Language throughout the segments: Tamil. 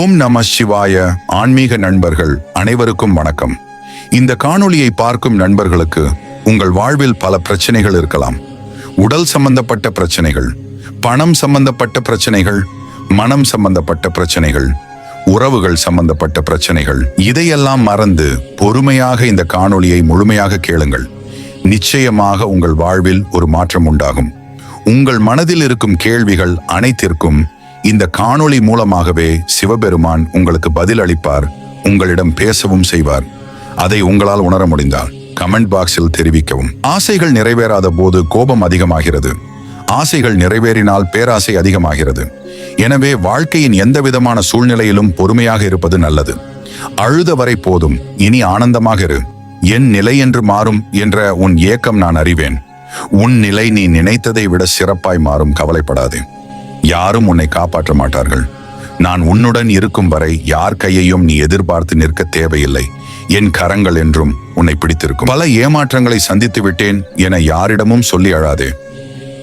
ஓம் நம சிவாய ஆன்மீக நண்பர்கள் அனைவருக்கும் வணக்கம். இந்த காணொளியை பார்க்கும் நண்பர்களுக்கு உங்கள் வாழ்வில் பல பிரச்சனைகள் இருக்கலாம். உடல் சம்பந்தப்பட்ட பிரச்சனைகள் பணம் சம்பந்தப்பட்ட பிரச்சனைகள் மனம் சம்பந்தப்பட்ட பிரச்சனைகள் உறவுகள் சம்பந்தப்பட்ட பிரச்சனைகள் இதையெல்லாம் மறந்து பொறுமையாக இந்த காணொளியை முழுமையாக கேளுங்கள். நிச்சயமாக உங்கள் வாழ்வில் ஒரு மாற்றம் உண்டாகும். உங்கள் மனதில் இருக்கும் கேள்விகள் அனைத்திற்கும் இந்த காணொளி மூலமாகவே சிவபெருமான் உங்களுக்கு பதில் அளிப்பார் உங்களிடம் பேசவும் செய்வார். அதை உங்களால் உணர முடிந்தால் கமெண்ட் பாக்ஸில் தெரிவிக்கவும். ஆசைகள் நிறைவேறாத போது கோபம் அதிகமாகிறது. ஆசைகள் நிறைவேறினால் பேராசை அதிகமாகிறது. எனவே வாழ்க்கையின் எந்த விதமான சூழ்நிலையிலும் பொறுமையாக இருப்பது நல்லது. அழுத வரை போதும் இனி ஆனந்தமாக இரு. என் நிலை என்று மாறும் என்ற உன் ஏக்கம் நான் அறிவேன். உன் நிலை நீ நினைத்ததை விட சிறப்பாய் மாறும் கவலைப்படாதே. யாரும் உன்னை காப்பாற்ற மாட்டார்கள். நான் உன்னுடன் இருக்கும் வரை யார் கையையும் நீ எதிர்பார்த்து நிற்க தேவையில்லை. என் கரங்கள் என்றும் உன்னை பிடித்திருக்கும். பல ஏமாற்றங்களை சந்தித்து விட்டேன் என யாரிடமும் சொல்லி அழாதே.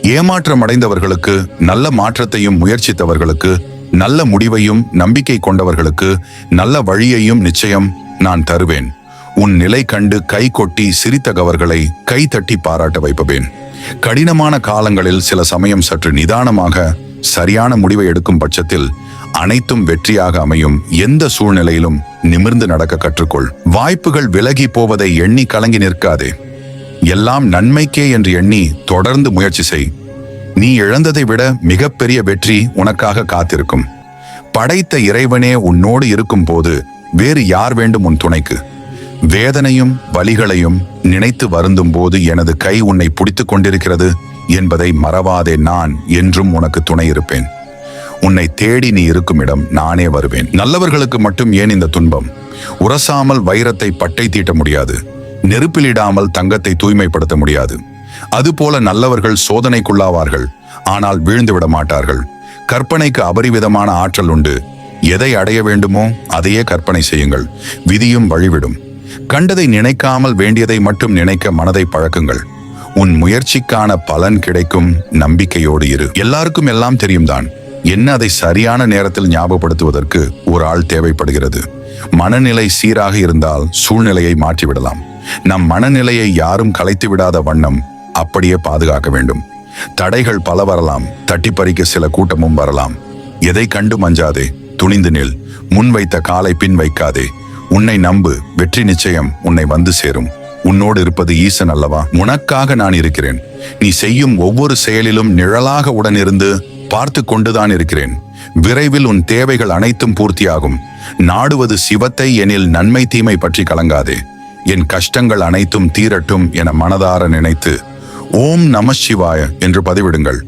ஏமாற்றம் அடைந்தவர்களுக்கு நல்ல மாற்றத்தையும் முயற்சித்தவர்களுக்கு நல்ல முடிவையும் நம்பிக்கை கொண்டவர்களுக்கு நல்ல வழியையும் நிச்சயம் நான் தருவேன். உன் நிலை கண்டு கை கொட்டி சிரித்தகவர்களை கை தட்டி பாராட்ட வைப்பவேன் கடினமான காலங்களில் சில சமயம் சற்று நிதானமாக சரியான முடிவை எடுக்கும் பட்சத்தில் அனைத்தும் வெற்றியாக அமையும். எந்த சூழ்நிலையிலும் நிமிர்ந்து நடக்க கற்றுக்கொள். வாய்ப்புகள் விலகி போவதை எண்ணி கலங்கி நிற்காதே. எல்லாம் நன்மைக்கே என்று எண்ணி தொடர்ந்து முயற்சி செய். நீ இழந்ததை விட மிகப்பெரிய வெற்றி உனக்காக காத்திருக்கும். படைத்த இறைவனே உன்னோடு இருக்கும் போது வேறு யார் வேண்டும் உன் துணைக்கு? வேதனையும் வலிகளையும் நினைத்து வருந்தும் போது எனது கை உன்னை பிடித்துக் கொண்டிருக்கிறது. என்பதை மறவாதே நான் என்றும் உனக்கு துணை இருப்பேன். உன்னை தேடி நீ இருக்கும் இடம் நானே வருவேன். நல்லவர்களுக்கு மட்டும் ஏன் இந்த துன்பம்? உரசாமல் வைரத்தை பட்டை தீட்ட முடியாது. நெருப்பிலிடாமல் தங்கத்தை தூய்மைப்படுத்த முடியாது. அதுபோல நல்லவர்கள் சோதனைக்குள்ளாவார்கள் ஆனால் வீழ்ந்து விட மாட்டார்கள். கற்பனைக்கு அபரிவிதமான ஆற்றல் உண்டு. எதை அடைய வேண்டுமோ அதையே கற்பனை செய்யுங்கள். விதியும் வழிவிடும். கண்டதை நினைக்காமல் வேண்டியதை மட்டும் நினைக்க மனதை பழக்குங்கள். உன் முயற்சிக்கான பலன் கிடைக்கும். நம்பிக்கையோடு இரு. எல்லாருக்கும் எல்லாம் தெரியும் தான் என்ன அதை சரியான நேரத்தில் ஞாபகப்படுத்துவதற்கு ஒரு ஆள் தேவைப்படுகிறது. மனநிலை சீராக இருந்தால் சூழ்நிலையை மாற்றிவிடலாம். நம் மனநிலையை யாரும் கலைத்து விடாத வண்ணம் அப்படியே பாதுகாக்க வேண்டும். தடைகள் பல வரலாம். தட்டி பறிக்க சில கூட்டமும் வரலாம். எதை கண்டு மஞ்சாதே? துணிந்து நில். முன் வைத்த காலை பின் வைக்காதே. உன்னை நம்பு. வெற்றி நிச்சயம் உன்னை வந்து சேரும். உன்னோடு இருப்பது ஈசன் அல்லவா? உனக்காக நான் இருக்கிறேன். நீ செய்யும் ஒவ்வொரு செயலிலும் நிழலாக உடனிருந்து பார்த்து கொண்டுதான் இருக்கிறேன். விரைவில் உன் தேவைகள் அனைத்தும் பூர்த்தியாகும். நாடுவது சிவத்தை எனில் நன்மை தீமை பற்றி கலங்காதே. என் கஷ்டங்கள் அனைத்தும் தீரட்டும் என மனதார நினைத்து ஓம் நம சிவாய என்று பதிவிடுங்கள்.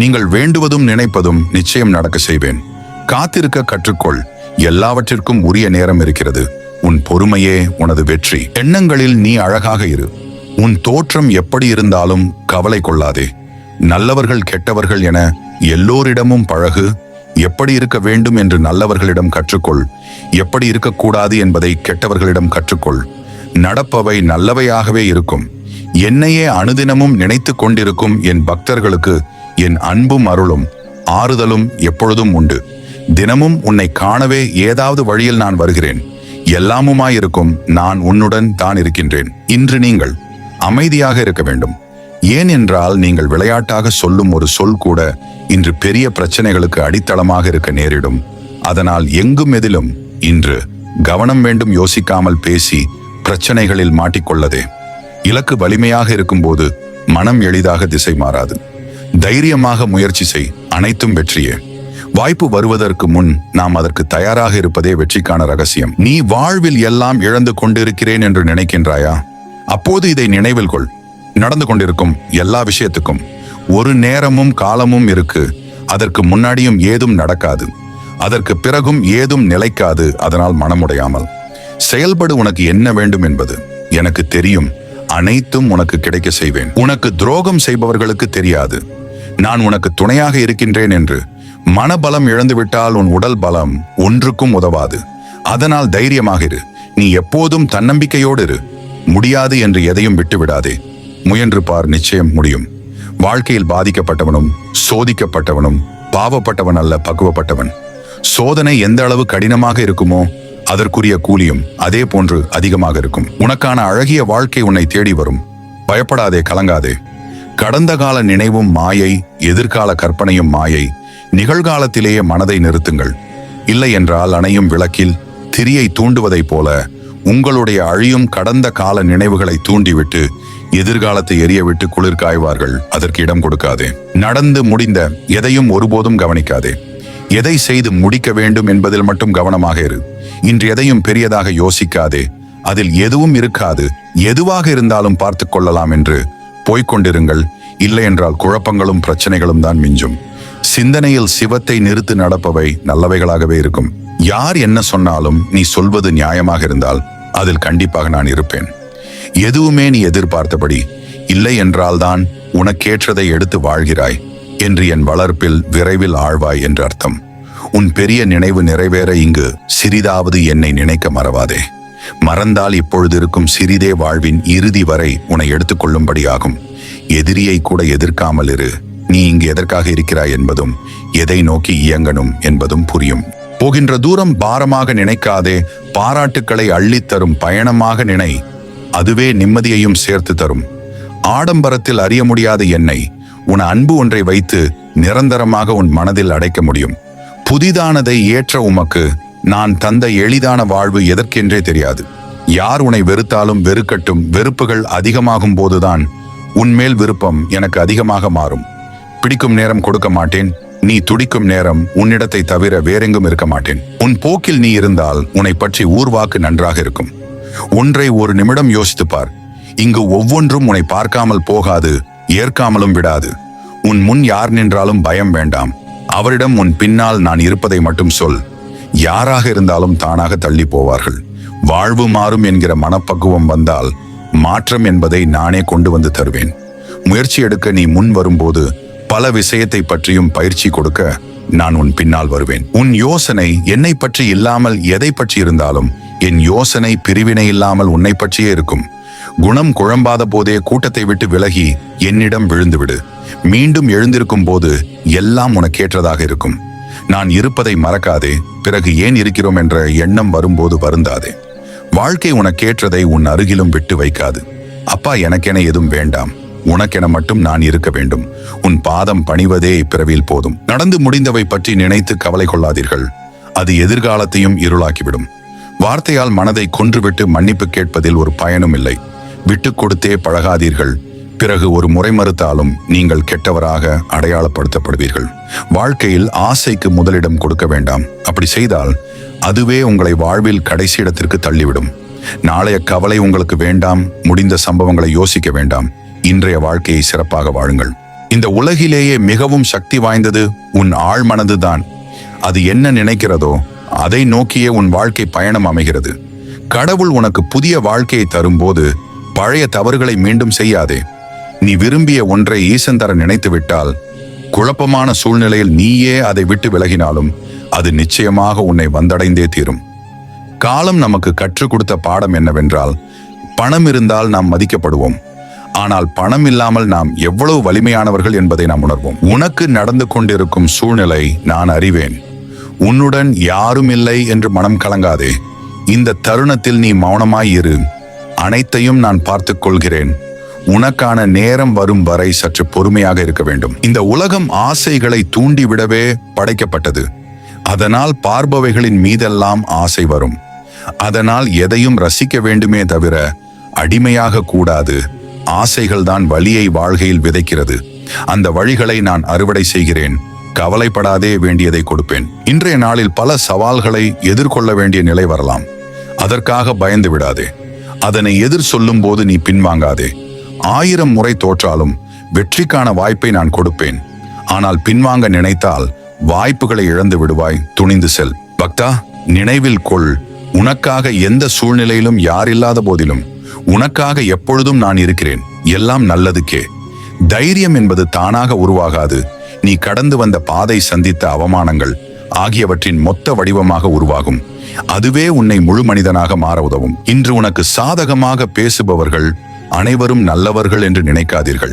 நீங்கள் வேண்டுவதும் நினைப்பதும் நிச்சயம் நடக்க செய்வேன். காத்திருக்க கற்றுக்கொள். எல்லாவற்றிற்கும் உரிய நேரம் இருக்கிறது. உன் பொறுமையே உனது வெற்றி. எண்ணங்களில் நீ அழகாக இரு. உன் தோற்றம் எப்படி இருந்தாலும் கவலை கொள்ளாதே. நல்லவர்கள் கெட்டவர்கள் என எல்லோரிடமும் பழகு. எப்படி இருக்க வேண்டும் என்று நல்லவர்களிடம் கற்றுக்கொள். எப்படி இருக்கக்கூடாது என்பதை கெட்டவர்களிடம் கற்றுக்கொள். நடப்பவை நல்லவையாகவே இருக்கும். என்னையே அனுதினமும் நினைத்து கொண்டிருக்கும் என் பக்தர்களுக்கு என் அன்பும் அருளும். ஆறுதலும் எப்பொழுதும் உண்டு. தினமும் உன்னை காணவே ஏதாவது வழியில் நான் வருகிறேன். எல்லாமுமாயிருக்கும். நான் உன்னுடன் தான் இருக்கின்றேன். இன்று நீங்கள் அமைதியாக இருக்க வேண்டும். ஏன் என்றால் நீங்கள் விளையாட்டாக சொல்லும் ஒரு சொல் கூட இன்று பெரிய பிரச்சனைகளுக்கு அடித்தளமாக இருக்க நேரிடும். அதனால் எங்கும் எதிலும் இன்று கவனம் வேண்டும் யோசிக்காமல் பேசி பிரச்சனைகளில் மாட்டிக்கொள்ளதே. இலக்கு வலிமையாக இருக்கும்போது மனம் எளிதாக திசை மாறாது. தைரியமாக முயற்சி செய். அனைத்தும் வெற்றியே. வாய்ப்பு வருவதற்கு முன் நாம் அதற்கு தயாராக இருப்பதே வெற்றிக்கான ரகசியம். நீ வாழ்வில் எல்லாம் இழந்து கொண்டிருக்கிறேன் என்று நினைக்கின்றாயா? அப்போது இதை நினைவில் கொள். நடந்து கொண்டிருக்கும் எல்லா விஷயத்துக்கும் ஒரு நேரமும் காலமும் இருக்கு. அதற்கு முன்னாடியும் ஏதும் நடக்காது. அதற்கு பிறகும் ஏதும் நிலைக்காது அதனால் மனமுடையாமல். செயல்படு உனக்கு என்ன வேண்டும் என்பது எனக்கு தெரியும். அனைத்தும் உனக்கு கிடைக்க செய்வேன். உனக்கு துரோகம் செய்பவர்களுக்கு தெரியாது. நான் உனக்கு துணையாக இருக்கின்றேன் என்று மனபலம் இழந்துவிட்டால் உன் உடல் பலம் ஒன்றுக்கும் உதவாது. அதனால் தைரியமாக இரு நீ எப்போதும் தன்னம்பிக்கையோடு இரு. முடியாது என்று எதையும் விட்டுவிடாதே. முயன்று பார் நிச்சயம் முடியும். வாழ்க்கையில் பாதிக்கப்பட்டவனும் சோதிக்கப்பட்டவனும் பாவப்பட்டவன் அல்ல பக்குவப்பட்டவன். சோதனை எந்த அளவு கடினமாக இருக்குமோ அதற்குரிய கூலியும் அதே போன்று அதிகமாக இருக்கும். உனக்கான அழகிய வாழ்க்கை உன்னை தேடி வரும். பயப்படாதே கலங்காதே. கடந்த கால நினைவும் மாயை எதிர்கால கற்பனையும் மாயை. நிகழ்காலத்திலேயே மனதை நிறுத்துங்கள். இல்லை என்றால் அணையும் விளக்கில் திரியை தூண்டுவதைப் போல உங்களுடைய அழியும் கடந்த கால நினைவுகளை தூண்டிவிட்டு எதிர்காலத்தை எரியவிட்டு குளிர் காய்வார்கள். அதற்கு இடம் கொடுக்காதே. நடந்து முடிந்த எதையும் ஒருபோதும் கவனிக்காதே. எதை செய்து முடிக்க வேண்டும் என்பதில் மட்டும் கவனமாக இரு. இன்று எதையும் பெரியதாக யோசிக்காதே. அதில் எதுவும் இருக்காது. எதுவாக இருந்தாலும் பார்த்து கொள்ளலாம் என்று போய்க்கொண்டிருங்கள் இல்லை என்றால் குழப்பங்களும் பிரச்சனைகளும் தான் மிஞ்சும். சிந்தனையில் சிவத்தை நிறுத்து நடப்பவை நல்லவைகளாகவே இருக்கும். யார் என்ன சொன்னாலும் நீ சொல்வது நியாயமாக இருந்தால் அதில் கண்டிப்பாக நான் இருப்பேன். எதுவுமே நீ எதிர்பார்த்தபடி இல்லை என்றால்தான் உனக்கேற்றதை எடுத்து வாழ்கிறாய் என்று என் வளர்ப்பில் விரைவில் ஆழ்வாய் என்று அர்த்தம். உன் பெரிய நினைவு நிறைவேற இங்கு சிறிதாவது என்னை நினைக்க மறவாதே. மறந்தால் இப்பொழுது இருக்கும் சிறிதே வாழ்வின் இறுதி வரை உன்னை எடுத்துக்கொள்ளும்படியாகும். எதிரியை கூட எதிர்க்காமல் இரு. நீ இங்கு எதற்காக இருக்கிறாய் என்பதும் எதை நோக்கி இயங்கணும் என்பதும் புரியும். போகின்ற தூரம் பாரமாக நினைக்காதே பாராட்டுக்களை அள்ளித்தரும் பயணமாக நினை அதுவே நிம்மதியையும் சேர்த்து தரும். ஆடம்பரத்தில் அறிய முடியாத என்னை உன் அன்பு ஒன்றை வைத்து நிரந்தரமாக உன் மனதில் அடைக்க முடியும். புதிதானதை ஏற்ற உமக்கு நான் தந்த எளிதான வாழ்வு எதற்கென்றே தெரியாது. யார் உன்னை வெறுத்தாலும் வெறுக்கட்டும் வெறுப்புகள் அதிகமாகும் போதுதான் உன்மேல் விருப்பம் எனக்கு அதிகமாக மாறும். பிடிக்கும் நேரம் கொடுக்க மாட்டேன். நீ துடிக்கும் நேரம் உன்னிடத்தை தவிர வேறெங்கும் இருக்க மாட்டேன். உன் போக்கில் நீ இருந்தால் உன்னை பற்றி ஊர்வாக்கு நன்றாக இருக்கும். ஒன்றை ஒரு நிமிடம் யோசித்து பார். இங்கு ஒவ்வொன்றும் உன்னை பார்க்காமல் போகாது ஏற்காமலும் விடாது. உன் முன் யார் நின்றாலும் பயம் வேண்டாம். அவரிடம் உன் பின்னால் நான் இருப்பதை மட்டும் சொல். யாராக இருந்தாலும் தானாக தள்ளி போவார்கள். வாழ்வு மாறும் என்கிற மனப்பக்குவம் வந்தால் மாற்றம் என்பதை நானே கொண்டு வந்து தருவேன். முயற்சி எடுக்க நீ முன் வரும்போது பல விஷயத்தை பற்றியும் பயிற்சி கொடுக்க நான் உன் பின்னால் வருவேன். உன் யோசனை என்னை பற்றி இல்லாமல் எதை பற்றி இருந்தாலும் என் யோசனை பிரிவினை இல்லாமல் உன்னை பற்றியே இருக்கும். குணம் குழம்பாத போதே கூட்டத்தை விட்டு விலகி என்னிடம் விழுந்துவிடு. மீண்டும் எழுந்திருக்கும் போது எல்லாம் உனக்கேற்றதாக இருக்கும். நான் இருப்பதை மறக்காதே. பிறகு ஏன் இருக்கிறோம் என்ற எண்ணம் வரும்போது வருந்தாதே. வாழ்க்கை உனக்கேற்றதை உன் அருகிலும் விட்டு வைக்காது. அப்பா எனக்கென எதுவும் வேண்டாம். உனக்கென மட்டும் நான் இருக்க வேண்டும். உன் பாதம் பணிவதே இப்பிறவியில் போதும். நடந்து முடிந்தவை பற்றி நினைத்து கவலை கொள்ளாதீர்கள். அது எதிர்காலத்தையும் இருளாக்கிவிடும். வார்த்தையால் மனதை கொன்றுவிட்டு மன்னிப்பு கேட்பதில் ஒரு பயனும் இல்லை. விட்டு கொடுத்தே பழகாதீர்கள். பிறகு ஒரு முறை மறுத்தாலும் நீங்கள் கெட்டவராக அடையாளப்படுத்தப்படுவீர்கள். வாழ்க்கையில் ஆசைக்கு முதலிடம் கொடுக்க வேண்டாம். அப்படி செய்தால் அதுவே உங்களை வாழ்வில் கடைசி இடத்திற்கு தள்ளிவிடும். நாளைய கவலை உங்களுக்கு வேண்டாம். முடிந்த சம்பவங்களை யோசிக்க வேண்டாம். இன்றைய வாழ்க்கையை சிறப்பாக வாழுங்கள். இந்த உலகிலேயே மிகவும் சக்தி வாய்ந்தது உன் ஆழ்மனது தான் அது என்ன நினைக்கிறதோ அதை நோக்கியே உன் வாழ்க்கை பயணம் அமைகிறது. கடவுள் உனக்கு புதிய வாழ்க்கையை தரும்போது பழைய தவறுகளை மீண்டும் செய்யாதே. நீ விரும்பிய ஒன்றை ஈசன் தர நினைத்து விட்டால் குழப்பமான சூழ்நிலையில் நீயே அதை விட்டு விலகினாலும் அது நிச்சயமாக உன்னை வந்தடைந்தே தீரும். காலம் நமக்கு கற்றுக் கொடுத்த பாடம் என்னவென்றால் பணம் இருந்தால் நாம் மதிக்கப்படுவோம். ஆனால் பணம் இல்லாமல் நாம் எவ்வளவு வலிமையானவர்கள் என்பதை நாம் உணர்வோம். உனக்கு நடந்து கொண்டிருக்கும் சூழ்நிலை நான் அறிவேன். உன்னுடன் யாரும் இல்லை என்று மனம் கலங்காதே. இந்த தருணத்தில் நீ மௌனமாய் இரு. அனைத்தையும் நான் பார்த்துக் கொள்கிறேன் உனக்கான நேரம் வரும் வரை சற்று பொறுமையாக இருக்க வேண்டும். இந்த உலகம் ஆசைகளை தூண்டிவிடவே படைக்கப்பட்டது. அதனால் பார்பவைகளின் மீதெல்லாம் ஆசை வரும். அதனால் எதையும் ரசிக்க வேண்டுமே தவிர அடிமையாக கூடாது. ஆசைகள்தான் வழியை வாழ்கையில் விதைக்கிறது. அந்த வழிகளை நான் அறுவடை செய்கிறேன். கவலைப்படாதே வேண்டியதை கொடுப்பேன். இன்றைய நாளில் பல சவால்களை எதிர்கொள்ள வேண்டிய நிலை வரலாம். அதற்காக பயந்து விடாதே. அதனை எதிர் சொல்லும் போது நீ பின்வாங்காதே. ஆயிரம் முறை தோற்றாலும் வெற்றிக்கான வாய்ப்பை நான் கொடுப்பேன். ஆனால் பின்வாங்க நினைத்தால் வாய்ப்புகளை இழந்து விடுவாய். துணிந்து செல். பக்தா நினைவில் கொள். உனக்காக எந்த சூழ்நிலையிலும் யார் இல்லாத போதிலும். உனக்காக எப்பொழுதும் நான் இருக்கிறேன். எல்லாம் நல்லதுக்கே. தைரியம் என்பது தானாக உருவாகாது. நீ கடந்து வந்த பாதை சந்தித்த அவமானங்கள் ஆகியவற்றின் மொத்த வடிவமாக உருவாகும். அதுவே உன்னை முழு மனிதனாக மாற உதவும். இன்று உனக்கு சாதகமாக பேசுபவர்கள் அனைவரும் நல்லவர்கள் என்று நினைக்காதீர்கள்.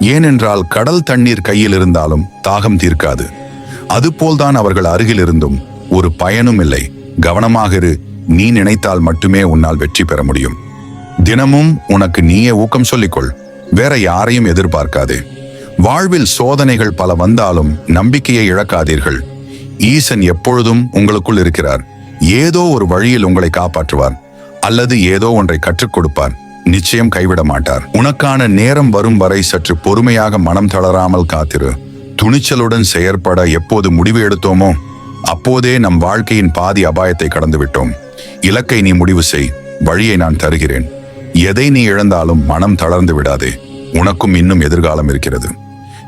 ஏனென்றால் கடல் தண்ணீர் கையில் இருந்தாலும் தாகம் தீர்க்காது. அதுபோல்தான் அவர்கள் அருகில் இருந்தும் ஒரு பயனும் இல்லை. கவனமாக இரு. நீ நினைத்தால் மட்டுமே உன்னால் வெற்றி பெற முடியும். தினமும் உனக்கு நீயே ஊக்கம் சொல்லிக்கொள். வேற யாரையும் எதிர்பார்க்காதே. வாழ்வில் சோதனைகள் பல வந்தாலும் நம்பிக்கையை இழக்காதீர்கள். ஈசன் எப்பொழுதும் உங்களுக்குள் இருக்கிறார். ஏதோ ஒரு வழியில் உங்களை காப்பாற்றுவார். அல்லது ஏதோ ஒன்றை கற்றுக் கொடுப்பார். நிச்சயம் கைவிட மாட்டார். உனக்கான நேரம் வரும் வரை சற்று பொறுமையாக மனம் தளராமல் காத்திரு. துணிச்சலுடன் செயற்பட எப்போது முடிவு எடுத்தோமோ அப்போதே நம் வாழ்க்கையின் பாதி அபாயத்தை கடந்துவிட்டோம். இலக்கை நீ முடிவு செய். வழியை நான் தருகிறேன். எதை நீ இழந்தாலும் மனம் தளர்ந்து விடாதே. உனக்கும் இன்னும் எதிர்காலம் இருக்கிறது.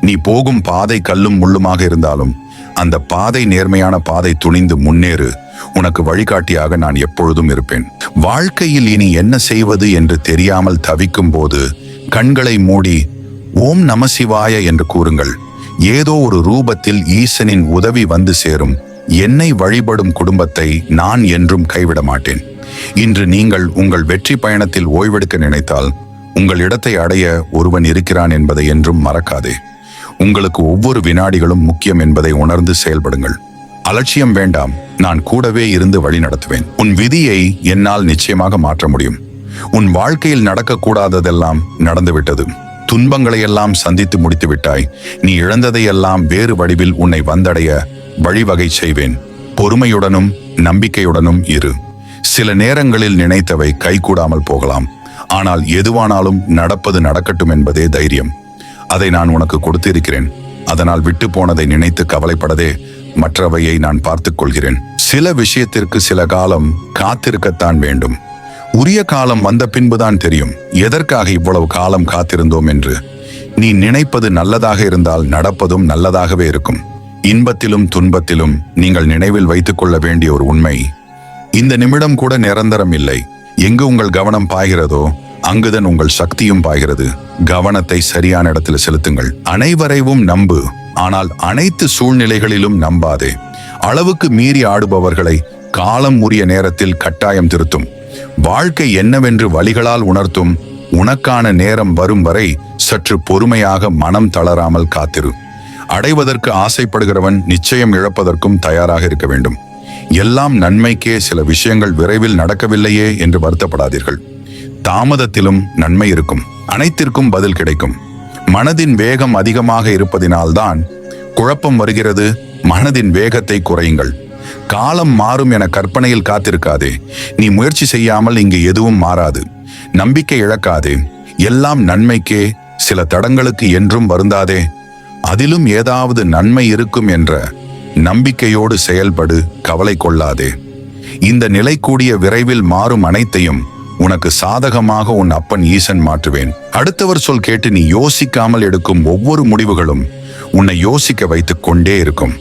நீ போகும் பாதை கல்லும் முள்ளுமாக இருந்தாலும் அந்த பாதை நேர்மையான பாதை துணிந்து முன்னேறு. உனக்கு வழிகாட்டியாக நான் எப்பொழுதும் இருப்பேன். வாழ்க்கையில் இனி என்ன செய்வது என்று தெரியாமல் தவிக்கும் போது கண்களை மூடி ஓம் நமசிவாய என்று கூறுங்கள். ஏதோ ஒரு ரூபத்தில் ஈசனின் உதவி வந்து சேரும். என்னை வழிபடும் குடும்பத்தை நான் என்றும் கைவிட மாட்டேன் இன்று நீங்கள் உங்கள் வெற்றி பயணத்தில் ஓய்வெடுக்க நினைத்தால் உங்கள் இடத்தை அடைய ஒருவன் இருக்கிறான் என்பதை என்றும் மறக்காதே. உங்களுக்கு ஒவ்வொரு வினாடிகளும் முக்கியம் என்பதை உணர்ந்து செயல்படுங்கள். அலட்சியம் வேண்டாம் நான் கூடவே இருந்து வழி நடத்துவேன். உன் விதியை என்னால் நிச்சயமாக மாற்ற முடியும். உன் வாழ்க்கையில் நடக்கக்கூடாததெல்லாம் நடந்துவிட்டது. துன்பங்களை எல்லாம் சந்தித்து முடித்து விட்டாய். நீ இழந்ததையெல்லாம் வேறு வடிவில் உன்னை வந்தடைய வழிவகை செய்வேன். பொறுமையுடனும் நம்பிக்கையுடனும் இரு. சில நேரங்களில் நினைத்தவை கைகூடாமல் போகலாம். ஆனால் எதுவானாலும் நடப்பது நடக்கட்டும் என்பதே தைரியம். அதை நான் உனக்கு கொடுத்திருக்கிறேன். அதனால் விட்டு போனதை நினைத்து கவலைப்படதே. மற்றவையை நான் பார்த்துக் கொள்கிறேன். சில விஷயத்திற்கு சில காலம் காத்திருக்கத்தான் வேண்டும். உரிய காலம் வந்த பின்புதான் தெரியும். எதற்காக இவ்வளவு காலம் காத்திருந்தோம் என்று. நீ நினைப்பது நல்லதாக இருந்தால் நடப்பதும் நல்லதாகவே இருக்கும். இன்பத்திலும் துன்பத்திலும் நீங்கள் நினைவில் வைத்துக் கொள்ள வேண்டிய ஒரு உண்மை. இந்த நிமிடம் கூட நிரந்தரம் இல்லை. எங்கு உங்கள் கவனம் பாய்கிறதோ அங்குதான் உங்கள் சக்தியும் பாய்கிறது. கவனத்தை சரியான இடத்தில் செலுத்துங்கள். அனைவரையும் நம்பு. ஆனால் அனைத்து சூழ்நிலைகளிலும் நம்பாதே. அளவுக்கு மீறி ஆடுபவர்களை காலம் உரிய நேரத்தில் கட்டாயம் திருத்தும். வாழ்க்கை என்னவென்று வழிகளால் உணர்த்தும். உனக்கான நேரம் வரும் வரை சற்று பொறுமையாக மனம் தளராமல் காத்திரு. அடைவதற்கு ஆசைப்படுகிறவன் நிச்சயம் இழப்பதற்கும் தயாராக இருக்க வேண்டும். எல்லாம் நன்மைக்கே சில விஷயங்கள் விரைவில் நடக்கவில்லையே என்று வருத்தப்படாதீர்கள். தாமதத்திலும் நன்மை இருக்கும். அனைத்திற்கும் பதில் கிடைக்கும். மனதின் வேகம் அதிகமாக இருப்பதினால்தான் குழப்பம் வருகிறது. மனதின் வேகத்தை குறையுங்கள். காலம் மாறும் என கற்பனையில் காத்திருக்காதே. நீ முயற்சி செய்யாமல் இங்கு எதுவும் மாறாது. நம்பிக்கை இழக்காதே. எல்லாம் நன்மைக்கே சில தடங்களுக்கு என்றும் வருந்தாதே. அதிலும் ஏதாவது நன்மை இருக்கும் என்ற நம்பிக்கையோடு செயல்படு கவலை கொள்ளாதே. இந்த நிலை கூடிய விரைவில் மாறும் அனைத்தையும் உனக்கு சாதகமாக உன் அப்பன் ஈசன் மாற்றுவேன். அடுத்தவர் சொல் கேட்டு நீ யோசிக்காமல் எடுக்கும் ஒவ்வொரு முடிவுகளும் உன்னை யோசிக்க வைத்துக் கொண்டே இருக்கும்.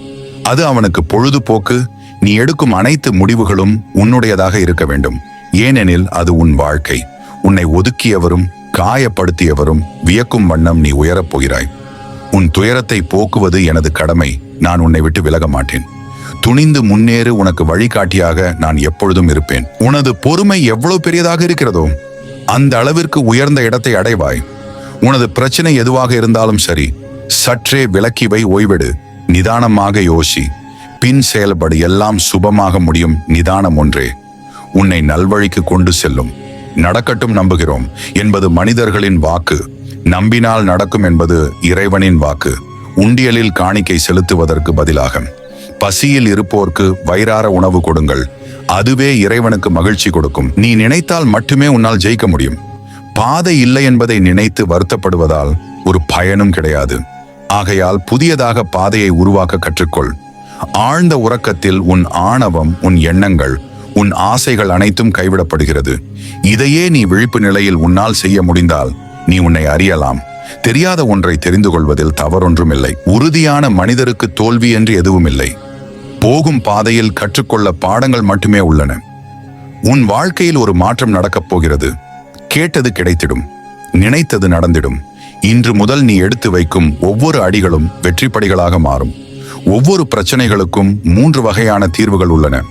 அது அவனுக்கு பொழுதுபோக்கு நீ எடுக்கும் அனைத்து முடிவுகளும் உன்னுடையதாக இருக்க வேண்டும். ஏனெனில் அது உன் வாழ்க்கை. உன்னை ஒதுக்கியவரும் காயப்படுத்தியவரும் வியக்கும் வண்ணம் நீ உயரப் போகிறாய். உன் துயரத்தை போக்குவது எனது கடமை. நான் உன்னை விட்டு விலக மாட்டேன். துணிந்து முன்னேறு உனக்கு வழிகாட்டியாக நான் எப்பொழுதும் இருப்பேன். உனது பொறுமை எவ்வளவு பெரியதாக இருக்கிறதோ அந்த அளவிற்கு உயர்ந்த இடத்தை அடைவாய். உனது பிரச்சனை எதுவாக இருந்தாலும் சரி சற்றே விலக்கி வை ஓய்வெடு நிதானமாக யோசி. பின் செயல்படு எல்லாம் சுபமாக முடியும் நிதானம் ஒன்றே. உன்னை நல்வழிக்கு கொண்டு செல்லும். நடக்கட்டும் நம்புகிறோம் என்பது மனிதர்களின் வாக்கு. நம்பினால் நடக்கும் என்பது இறைவனின் வாக்கு. உண்டியலில் காணிக்கை செலுத்துவதற்கு பதிலாக பசியில் இருப்போர்க்கு வயிறார உணவு கொடுங்கள். அதுவே இறைவனுக்கு மகிழ்ச்சி கொடுக்கும். நீ நினைத்தால் மட்டுமே உன்னால் ஜெயிக்க முடியும். பாதை இல்லை என்பதை நினைத்து வருத்தப்படுவதால் ஒரு பயனும் கிடையாது. ஆகையால் புதியதாக பாதையை உருவாக்க கற்றுக்கொள். ஆழ்ந்த உறக்கத்தில் உன் ஆணவம் உன் எண்ணங்கள் உன் ஆசைகள் அனைத்தும் கைவிடப்படுகிறது. இதையே நீ விழிப்பு நிலையில் உன்னால் செய்ய முடிந்தால் நீ உன்னை அறியலாம். தெரியாத ஒன்றை தெரிந்து கொள்வதில் தவறொன்றுமில்லை. உறுதியான மனிதருக்கு தோல்வி என்று எதுவும் இல்லை போகும் பாதையில் கற்றுக்கொள்ள பாடங்கள் மட்டுமே உள்ளன. உன் வாழ்க்கையில் ஒரு மாற்றம் நடக்கப் போகிறது. கேட்டது கிடைத்திடும். நினைத்தது நடந்திடும். இன்று முதல் நீ எடுத்து வைக்கும் ஒவ்வொரு அடிகளும் வெற்றிப்படிகளாக மாறும். ஒவ்வொரு பிரச்சனைகளுக்கும் மூன்று வகையான தீர்வுகள் உள்ளன.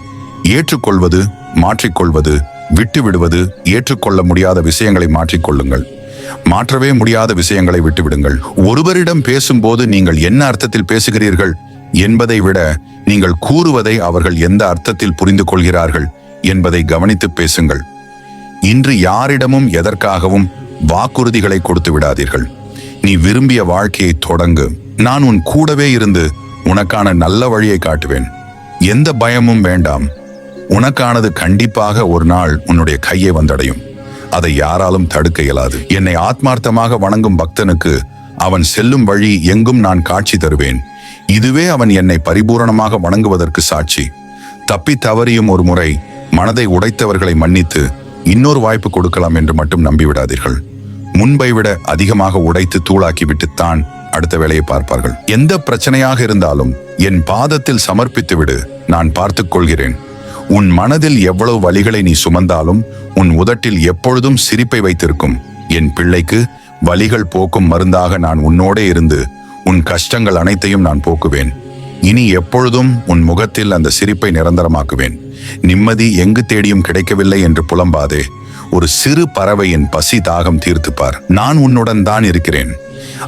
ஏற்றுக்கொள்வது மாற்றிக்கொள்வது விட்டு விடுவது ஏற்றுக்கொள்ள முடியாத விஷயங்களை மாற்றிக்கொள்ளுங்கள். மாற்றவே முடியாத விஷயங்களை விட்டுவிடுங்கள். ஒருவரிடம் பேசும்போது நீங்கள் என்ன அர்த்தத்தில் பேசுகிறீர்கள் என்பதை விட நீங்கள் கூறுவதை அவர்கள் எந்த அர்த்தத்தில் புரிந்து கொள்கிறார்கள் என்பதை கவனித்து பேசுங்கள். இன்று யாரிடமும் எதற்காகவும் வாக்குறுதிகளை கொடுத்து விடாதீர்கள். நீ விரும்பிய வாழ்க்கையை தொடங்கு. நான் உன் கூடவே இருந்து உனக்கான நல்ல வழியை காட்டுவேன். எந்த பயமும் வேண்டாம். உனக்கானது கண்டிப்பாக ஒரு நாள் உன்னுடைய கையை வந்தடையும். அதை யாராலும் தடுக்க இயலாது. என்னை ஆத்மார்த்தமாக வணங்கும் பக்தனுக்கு அவன் செல்லும் வழி எங்கும் நான் காட்சி தருவேன். இதுவே அவன் என்னை பரிபூரணமாக வணங்குவதற்கு சாட்சி. தப்பி தவறியும் ஒரு முறை மனதை உடைத்தவர்களை மன்னித்து இன்னொரு வாய்ப்பு கொடுக்கலாம் என்று மட்டும் நம்பிவிடாதீர்கள். முன்பை விட அதிகமாக உடைத்து தூளாக்கிவிட்டுத்தான் அடுத்த வேலையை பார்ப்பார்கள். எந்த பிரச்சனையாக இருந்தாலும் என் பாதத்தில் சமர்ப்பித்து விடு நான் பார்த்துக் கொள்கிறேன். உன் மனதில் எவ்வளவு வலிகளை நீ சுமந்தாலும் உன் உதட்டில் எப்பொழுதும் சிரிப்பை வைத்திருக்கும். என் பிள்ளைக்கு வலிகள் போக்கும் மருந்தாக நான் உன்னோடே இருந்து உன் கஷ்டங்கள் அனைத்தையும் நான் போக்குவேன். இனி எப்பொழுதும் உன் முகத்தில் அந்த சிரிப்பை நிரந்தரமாக்குவேன். நிம்மதி எங்கு தேடியும் கிடைக்கவில்லை என்று புலம்பாதே. ஒரு சிறு பறவையின் பசி தாகம் தீர்த்துப்பார். நான் உன்னுடன் தான் இருக்கிறேன்.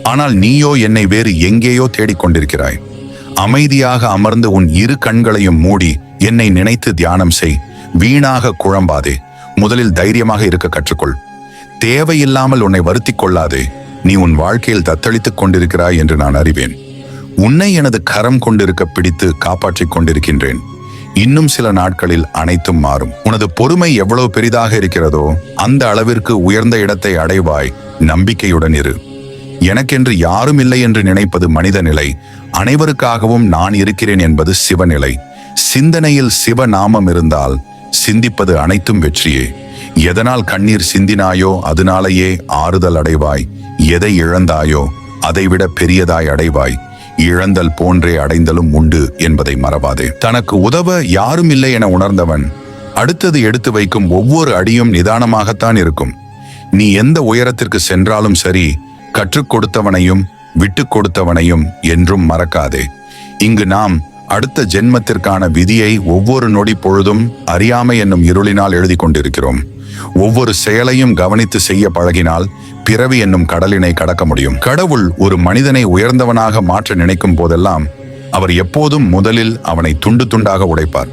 ஆனால் நீயோ என்னை வேறு எங்கேயோ தேடிக்கொண்டிருக்கிறாய். அமைதியாக அமர்ந்து உன் இரு கண்களையும் மூடி என்னை நினைத்து தியானம் செய். வீணாக குழம்பாதே. முதலில் தைரியமாக இருக்க கற்றுக்கொள். தேவையில்லாமல் உன்னை வருத்தி கொள்ளாதே. நீ உன் வாழ்க்கையில் தத்தளித்துக் கொண்டிருக்கிறாய் என்று நான் அறிவேன். உன்னை எனது கரம் கொண்டிருக்க பிடித்து காப்பாற்றிக் கொண்டிருக்கின்றேன். இன்னும் சில நாட்களில் அனைத்தும் மாறும். உனது பொறுமை எவ்வளவு பெரிதாக இருக்கிறதோ அந்த அளவிற்கு உயர்ந்த இடத்தை அடைவாய். நம்பிக்கையுடன் இரு. எனக்கென்று யாரும் இல்லை என்று நினைப்பது மனித நிலை அனைவருக்காகவும் நான் இருக்கிறேன் என்பது சிவநிலை. சிந்தனையில் சிவ நாமம் இருந்தால் சிந்திப்பது அனைத்தும் வெற்றியே. எதனால் கண்ணீர் சிந்தினாயோ அதனாலேயே ஆறுதல் அடைவாய். எதை இழந்தாயோ அதைவிட பெரியதாய் அடைவாய். இழந்தல் போன்றே அடைந்தலும் உண்டு என்பதை மறவாதே. தனக்கு உதவ யாரும் இல்லை என உணர்ந்தவன் அடுத்தது எடுத்து வைக்கும் ஒவ்வொரு அடியும் நிதானமாகத்தான் இருக்கும். நீ எந்த உயரத்திற்கு சென்றாலும் சரி கற்றுக் கொடுத்தவனையும் விட்டு கொடுத்தவனையும் என்றும் மறக்காதே. இங்கு நாம் அடுத்த ஜென்மத்திற்கான விதியை ஒவ்வொரு நொடி பொழுதும் அறியாமை என்னும் இருளினால் எழுதி கொண்டிருக்கிறோம். ஒவ்வொரு செயலையும் கவனித்து செய்ய பழகினால் பிறவி என்னும் கடலினை கடக்க முடியும். கடவுள் ஒரு மனிதனை உயர்ந்தவனாக மாற்ற நினைக்கும் போதெல்லாம் அவர் எப்போதும் முதலில் அவனை துண்டு துண்டாக உடைப்பார்.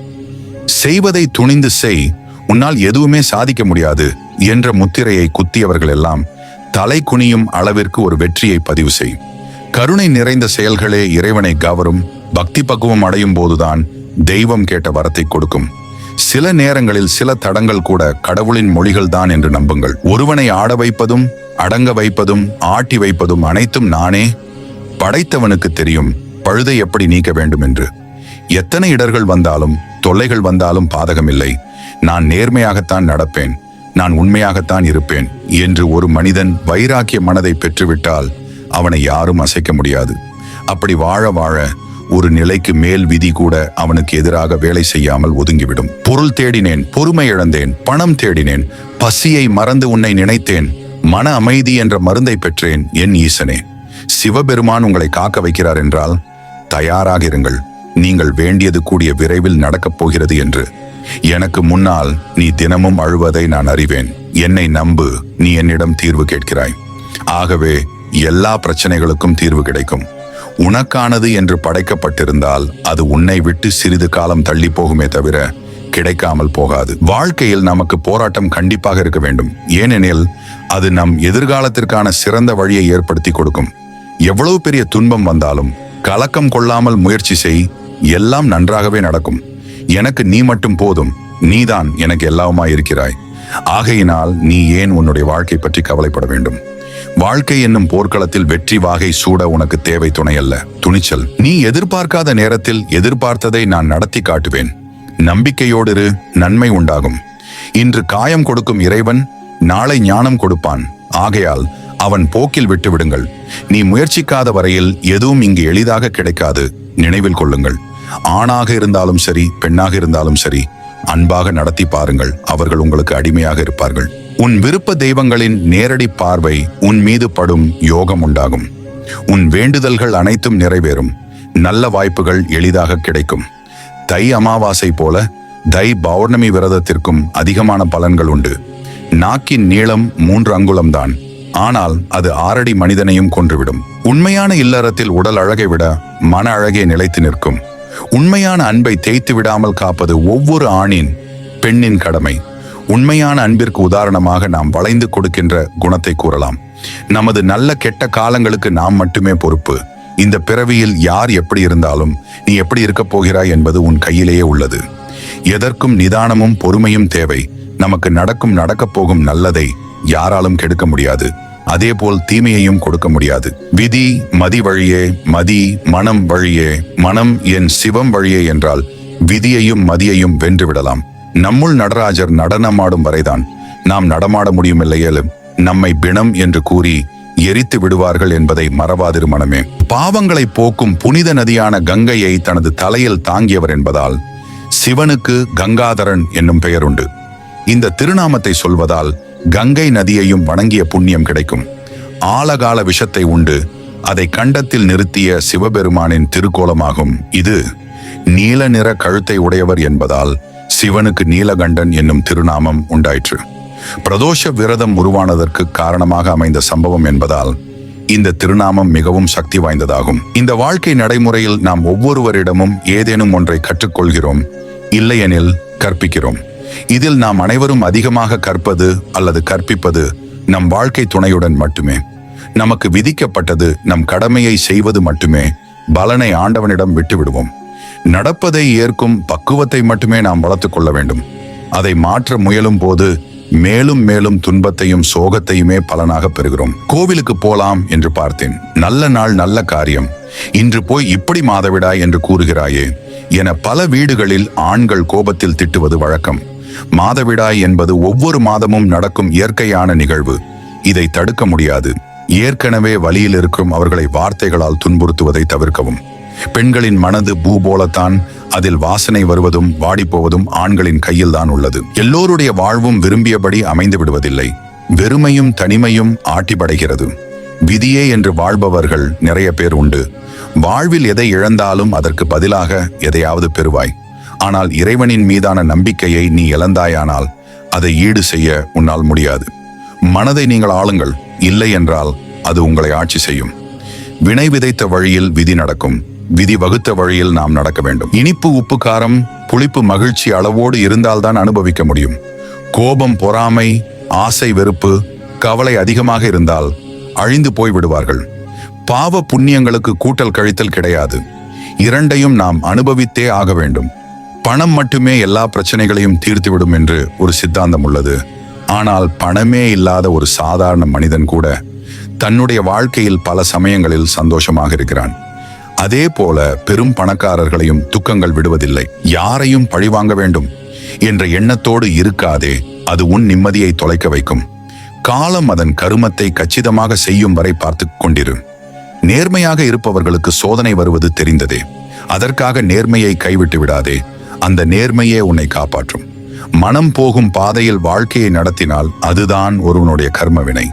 செய்வதை துணிந்து செய் உன்னால் எதுவுமே சாதிக்க முடியாது என்ற முத்திரையை குத்தியவர்கள் எல்லாம் தலை குனியும் அளவிற்கு ஒரு வெற்றியை பதிவு செய். கருணை நிறைந்த செயல்களே இறைவனை கவரும் பக்தி பக்குவம் அடையும் போதுதான் தெய்வம் கேட்ட வரத்தை கொடுக்கும். சில நேரங்களில் சில தடங்கள் கூட கடவுளின் மொழிகள் தான் என்று நம்புங்கள். ஒருவனை ஆட வைப்பதும் அடங்க வைப்பதும் ஆட்டி வைப்பதும் அனைத்தும் நானே. படைத்தவனுக்கு தெரியும் பழுதை எப்படி நீக்க வேண்டும் என்று எத்தனை இடர்கள் வந்தாலும் தொல்லைகள் வந்தாலும் பாதகமில்லை. நான் நேர்மையாகத்தான் நடப்பேன். நான் உண்மையாகத்தான் இருப்பேன் என்று ஒரு மனிதன் வைராக்கிய மனதை பெற்றுவிட்டால் அவனை யாரும் அசைக்க முடியாது. அப்படி வாழ வாழ ஒரு நிலைக்கு மேல் விதி கூட அவனுக்கு எதிராக வேலை செய்யாமல் ஒதுங்கிவிடும். பொருள் தேடினேன் பொறுமை இழந்தேன் பணம் தேடினேன் பசியை மறந்து உன்னை நினைத்தேன் மன அமைதி என்ற மருந்தை பெற்றேன் என் ஈசனே. சிவபெருமான் உங்களை காக்க வைக்கிறார் என்றால் தயாராக இருங்கள் நீங்கள் வேண்டியது கூடிய விரைவில் நடக்கப் போகிறது என்று. எனக்கு முன்னால் நீ தினமும் அழுவதை நான் அறிவேன். என்னை நம்பு நீ என்னிடம் தீர்வு கேட்கிறாய். ஆகவே எல்லா பிரச்சனைகளுக்கும் தீர்வு கிடைக்கும். உனக்கானது என்று படைக்கப்பட்டிருந்தால் அது உன்னை விட்டு சிறிது காலம் தள்ளி போகுமே தவிர கிடைக்காமல் போகாது. வாழ்க்கையில் நமக்கு போராட்டம் கண்டிப்பாக இருக்க வேண்டும். ஏனெனில் அது நம் எதிர்காலத்திற்கான சிறந்த வழியை ஏற்படுத்தி கொடுக்கும். எவ்வளவு பெரிய துன்பம் வந்தாலும் கலக்கம் கொள்ளாமல் முயற்சி செய். எல்லாம் நன்றாகவே நடக்கும். எனக்கு நீ மட்டும் போதும். நீதான் எனக்கு எல்லாவுமாய் இருக்கிறாய் ஆகையினால் நீ ஏன் உன்னுடைய வாழ்க்கை பற்றி கவலைப்பட வேண்டும்? வாழ்க்கை என்னும் போர்க்களத்தில் வெற்றி வாகை சூட உனக்கு தேவை துணை அல்ல துணிச்சல். நீ எதிர்பார்க்காத நேரத்தில் எதிர்பார்த்ததை நான் நடத்தி காட்டுவேன். நம்பிக்கையோடு இரு, நன்மை உண்டாகும். இன்று காயம் கொடுக்கும் இறைவன் நாளை ஞானம் கொடுப்பான். ஆகையால் அவன் போக்கில் விட்டு விடுங்கள். நீ முயற்சிக்காத வரையில் எதுவும் இங்கு எளிதாக கிடைக்காது. நினைவில் கொள்ளுங்கள். ஆணாக இருந்தாலும் சரி பெண்ணாக இருந்தாலும் சரி அன்பாக நடத்தி பாருங்கள். அவர்கள் உங்களுக்கு அடிமையாக இருப்பார்கள். உன் விருப்ப தெய்வங்களின் நேரடி பார்வை உன் மீது படும் யோகம் உண்டாகும் உன் வேண்டுதல்கள் அனைத்தும் நிறைவேறும். நல்ல வாய்ப்புகள் எளிதாக கிடைக்கும். தை அமாவாசை போல தை பௌர்ணமி விரதத்திற்கும் அதிகமான பலன்கள் உண்டு. நாக்கின் நீளம் மூன்று அங்குலம்தான். ஆனால் அது ஆறடி மனிதனையும் கொன்றுவிடும். உண்மையான இல்லறத்தில் உடல் அழகை விட மன அழகே நிலைத்து நிற்கும். உண்மையான அன்பை தேய்த்து விடாமல் காப்பது ஒவ்வொரு ஆணின் பெண்ணின் கடமை. உண்மையான அன்பிற்கு உதாரணமாக நாம் வளைந்து கொடுக்கின்ற குணத்தை கூறலாம். நமது நல்ல கெட்ட காலங்களுக்கு நாம் மட்டுமே பொறுப்பு. இந்த பிறவியில் யார் எப்படி இருந்தாலும் நீ எப்படி இருக்கப் போகிறாய் என்பது உன் கையிலேயே உள்ளது. எதற்கும் நிதானமும் பொறுமையும் தேவை. நமக்கு நடக்கும் நடக்கப் போகும் நல்லதை யாராலும் கெடுக்க முடியாது. அதேபோல் தீமையையும் கொடுக்க முடியாது. விதி மதி வழியே மதி மனம் வழியே மனம் என் சிவம் வழியே என்றால் விதியையும் மதியையும் வென்று விடலாம். நம்முள் நடராஜர் நடனமாடும் வரைதான். நாம் நடமாட முடியுமில்லையேலும் நம்மை பிணம் என்று கூறி எரித்து விடுவார்கள் என்பதை மறவாதிரு மனமே. பாவங்களை போக்கும் புனித நதியான கங்கையை தனது தலையில் தாங்கியவர் என்பதால் சிவனுக்கு கங்காதரன் என்னும் பெயர் உண்டு இந்த திருநாமத்தை சொல்வதால் கங்கை நதியையும் வணங்கிய புண்ணியம் கிடைக்கும். ஆலகால விஷத்தை உண்டு அதை கண்டத்தில் நிறுத்திய சிவபெருமானின் திருக்கோலமாகும். இது நீல நிற கழுத்தை உடையவர் என்பதால் சிவனுக்கு நீலகண்டன் என்னும் திருநாமம் உண்டாயிற்று. பிரதோஷ விரதம் உருவானதற்கு காரணமாக அமைந்த சம்பவம் என்பதால் இந்த திருநாமம் மிகவும் சக்தி வாய்ந்ததாகும். இந்த வாழ்க்கை நடைமுறையில் நாம் ஒவ்வொருவரிடமும் ஏதேனும் ஒன்றை கற்றுக்கொள்கிறோம் இல்லையெனில் கற்பிக்கிறோம். இதில் நாம் அனைவரும் அதிகமாக கற்பது அல்லது கற்பிப்பது நம் வாழ்க்கை துணையுடன் மட்டுமே. நமக்கு விதிக்கப்பட்டது நம் கடமையை செய்வது மட்டுமே. பலனை ஆண்டவனிடம் விட்டுவிடுவோம். நடப்பதை ஏற்கும் பக்குவத்தை மட்டுமே நாம் வளர்த்து கொள்ள வேண்டும். அதை மாற்ற முயலும் போது மேலும் மேலும் துன்பத்தையும் சோகத்தையுமே பலனாக பெறுகிறோம். கோவிலுக்கு போலாம் என்று பார்த்தேன். நல்ல நாள் நல்ல காரியம். இன்று போய் இப்படி மாதவிடாய் என்று கூறுகிறாயே. என பல வீடுகளில் ஆண்கள் கோபத்தில் திட்டுவது வழக்கம். மாதவிடாய் என்பது ஒவ்வொரு மாதமும் நடக்கும் இயற்கையான நிகழ்வு. இதை தடுக்க முடியாது. ஏற்கனவே வழியில் இருக்கும் அவர்களை வார்த்தைகளால் துன்புறுத்துவதை தவிர்க்கவும். பெண்களின் மனது பூ போலத்தான் அதில் வாசனை வருவதும் வாடிப்போவதும் ஆண்களின் கையில் தான் உள்ளது. எல்லோருடைய வாழ்வும் விரும்பியபடி அமைந்து விடுவதில்லை. வெறுமையும் தனிமையும் ஆட்டிப்படைகிறது விதியே என்று வாழ்பவர்கள் நிறைய பேர் உண்டு. வாழ்வில் எதை இழந்தாலும் அதற்கு பதிலாக எதையாவது பெறுவாய். ஆனால் இறைவனின் மீதான நம்பிக்கையை நீ இழந்தாயானால் அதை ஈடு செய்ய உன்னால் முடியாது. மனதை நீங்கள் ஆளுங்கள். இல்லை என்றால் அது உங்களை ஆட்சி செய்யும். வினை விதைத்த வழியில் விதி நடக்கும். விதி வகுத்த வழியில் நாம் நடக்க வேண்டும். இனிப்பு உப்பு காரம் புளிப்பு மகிழ்ச்சி அளவோடு இருந்தால்தான் அனுபவிக்க முடியும். கோபம் பொறாமை ஆசை வெறுப்பு கவலை அதிகமாக இருந்தால் அழிந்து போய் விடுவார்கள். பாவ புண்ணியங்களுக்கு கூட்டல் கழித்தல் கிடையாது. இரண்டையும் நாம் அனுபவித்தே ஆக வேண்டும். பணம் மட்டுமே எல்லா பிரச்சனைகளையும் தீர்த்துவிடும் என்று ஒரு சித்தாந்தம் உள்ளது. ஆனால் பணமே இல்லாத ஒரு சாதாரண மனிதன் கூட தன்னுடைய வாழ்க்கையில் பல சமயங்களில் சந்தோஷமாக இருக்கிறான். அதே போல பெரும் பணக்காரர்களையும் துக்கங்கள் விடுவதில்லை. யாரையும் பழிவாங்க வேண்டும் என்ற எண்ணத்தோடு இருக்காதே அது உன் நிம்மதியை தொலைக்க வைக்கும். காலம் அதன் கருமத்தை கச்சிதமாக செய்யும் வரை பார்த்து கொண்டிரு. நேர்மையாக இருப்பவர்களுக்கு சோதனை வருவது தெரிந்ததே. அதற்காக நேர்மையை கைவிட்டு விடாதே அந்த நேர்மையே உன்னை காப்பாற்றும். மனம் போகும் பாதையில் வாழ்க்கையை நடத்தினால் அதுதான் ஒருவனுடைய கர்மவினை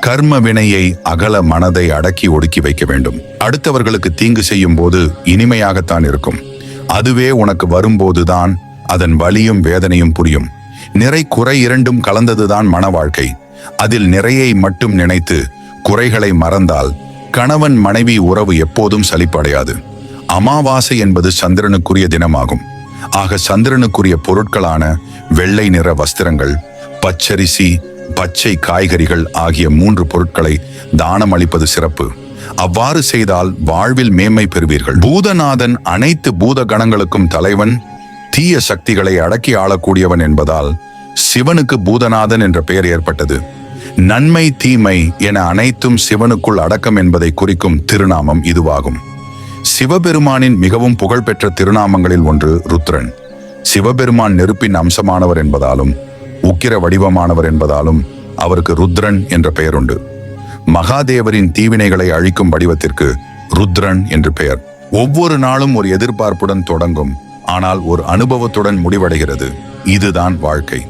கர்ம வினையை அகல மனதை அடக்கி ஒடுக்கி வைக்க வேண்டும். அடுத்தவர்களுக்கு தீங்கு செய்யும் போது இனிமையாகத்தான் இருக்கும். அதுவே உனக்கு வரும்போதுதான் அதன் வலியும் வேதனையும் புரியும். நிறை குறை இரண்டும் கலந்ததுதான் மன வாழ்க்கை. அதில் நிறையை மட்டும் நினைத்து குறைகளை மறந்தால் கணவன் மனைவி உறவு எப்போதும் சலிப்படையாது. அமாவாசை என்பது சந்திரனுக்குரிய தினமாகும். ஆக சந்திரனுக்குரிய பொருட்களான வெள்ளை நிற வஸ்திரங்கள் பச்சரிசி பச்சை காய்கறிகள் ஆகிய மூன்று பொருட்களை தானம் அளிப்பது சிறப்பு. அவ்வாறு செய்தால் வாழ்வில் மேன்மை பெறுவீர்கள். பூதநாதன் அனைத்து பூத கணங்களுக்கும் தலைவன் தீய சக்திகளை அடக்கி ஆளக்கூடியவன் என்பதால் சிவனுக்கு பூதநாதன் என்ற பெயர் ஏற்பட்டது. நன்மை தீமை என அனைத்தும் சிவனுக்குள் அடக்கம் என்பதை குறிக்கும் திருநாமம் இதுவாகும். சிவபெருமானின் மிகவும் புகழ்பெற்ற திருநாமங்களில் ஒன்று ருத்ரன். சிவபெருமான் நெருப்பின் அம்சமானவர் என்பதாலும் உக்கிர வடிவமானவர் என்பதாலும் அவருக்கு ருத்ரன் என்ற பெயர் உண்டு மகாதேவரின் தீவினைகளை அழிக்கும் வடிவத்திற்கு ருத்ரன் என்று பெயர். ஒவ்வொரு நாளும் ஒரு எதிர்பார்ப்புடன் தொடங்கும். ஆனால் ஒரு அனுபவத்துடன் முடிவடைகிறது. இதுதான் வாழ்க்கை.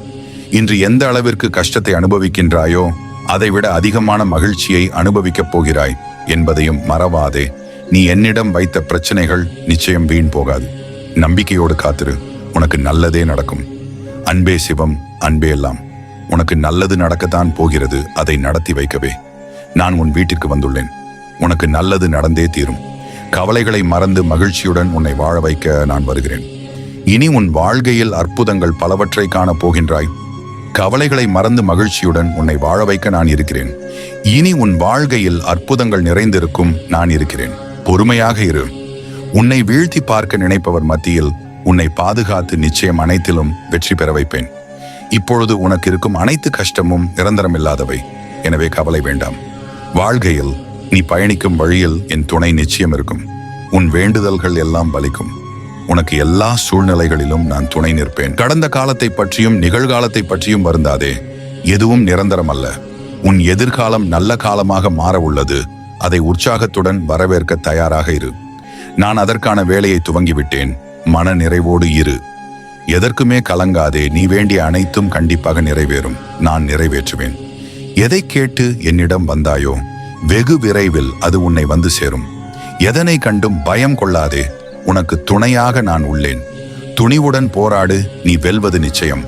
இன்று எந்த அளவிற்கு கஷ்டத்தை அனுபவிக்கின்றாயோ அதைவிட அதிகமான மகிழ்ச்சியை அனுபவிக்கப் போகிறாய் என்பதையும் மறவாதே. நீ என்னிடம் வைத்த பிரச்சனைகள் நிச்சயம் வீண் போகாது. நம்பிக்கையோடு காத்திரு. உனக்கு நல்லதே நடக்கும். அன்பே சிவம் அன்பே எல்லாம். உனக்கு நல்லது நடக்கத்தான் போகிறது அதை நடத்தி வைக்கவே. நான் உன் வீட்டிற்கு வந்துள்ளேன். உனக்கு நல்லது நடந்தே தீரும். கவலைகளை மறந்து மகிழ்ச்சியுடன் உன்னை வாழ வைக்க நான் வருகிறேன். இனி உன் வாழ்க்கையில் அற்புதங்கள் பலவற்றை காணப் போகின்றாய். கவலைகளை மறந்து மகிழ்ச்சியுடன் உன்னை வாழ வைக்க நான் இருக்கிறேன். இனி உன் வாழ்க்கையில் அற்புதங்கள் நிறைந்திருக்கும் நான் இருக்கிறேன். பொறுமையாக இரு. உன்னை வீழ்த்தி பார்க்க நினைப்பவர் மத்தியில் உன்னை பாதுகாத்து நிச்சயம் அனைத்திலும் வெற்றி பெற வைப்பேன். இப்பொழுது உனக்கு இருக்கும் அனைத்து கஷ்டமும் நிரந்தரமில்லாதவை எனவே கவலை வேண்டாம். வாழ்கையில் நீ பயணிக்கும் வழியில் என் துணை நிச்சயம் இருக்கும். உன் வேண்டுதல்கள் எல்லாம் பலிக்கும். உனக்கு எல்லா சூழ்நிலைகளிலும் நான் துணை நிற்பேன். கடந்த காலத்தை பற்றியும் நிகழ்காலத்தை பற்றியும் வருந்தாதே. எதுவும் நிரந்தரம் அல்ல. உன் எதிர்காலம் நல்ல காலமாக மாற உள்ளது. அதை உற்சாகத்துடன் வரவேற்க தயாராக இரு. நான் அதற்கான வேலையை துவங்கிவிட்டேன். மன நிறைவோடு இரு. எதற்குமே கலங்காதே நீ வேண்டிய அனைத்தும் கண்டிப்பாக நிறைவேறும். நான் நிறைவேற்றுவேன். எதை கேட்டு என்னிடம் வந்தாயோ? வெகு விரைவில் அது உன்னை வந்து சேரும். எதனை கண்டும் பயம் கொள்ளாதே. உனக்கு துணையாக நான் உள்ளேன். துணிவுடன் போராடு நீ வெல்வது நிச்சயம்.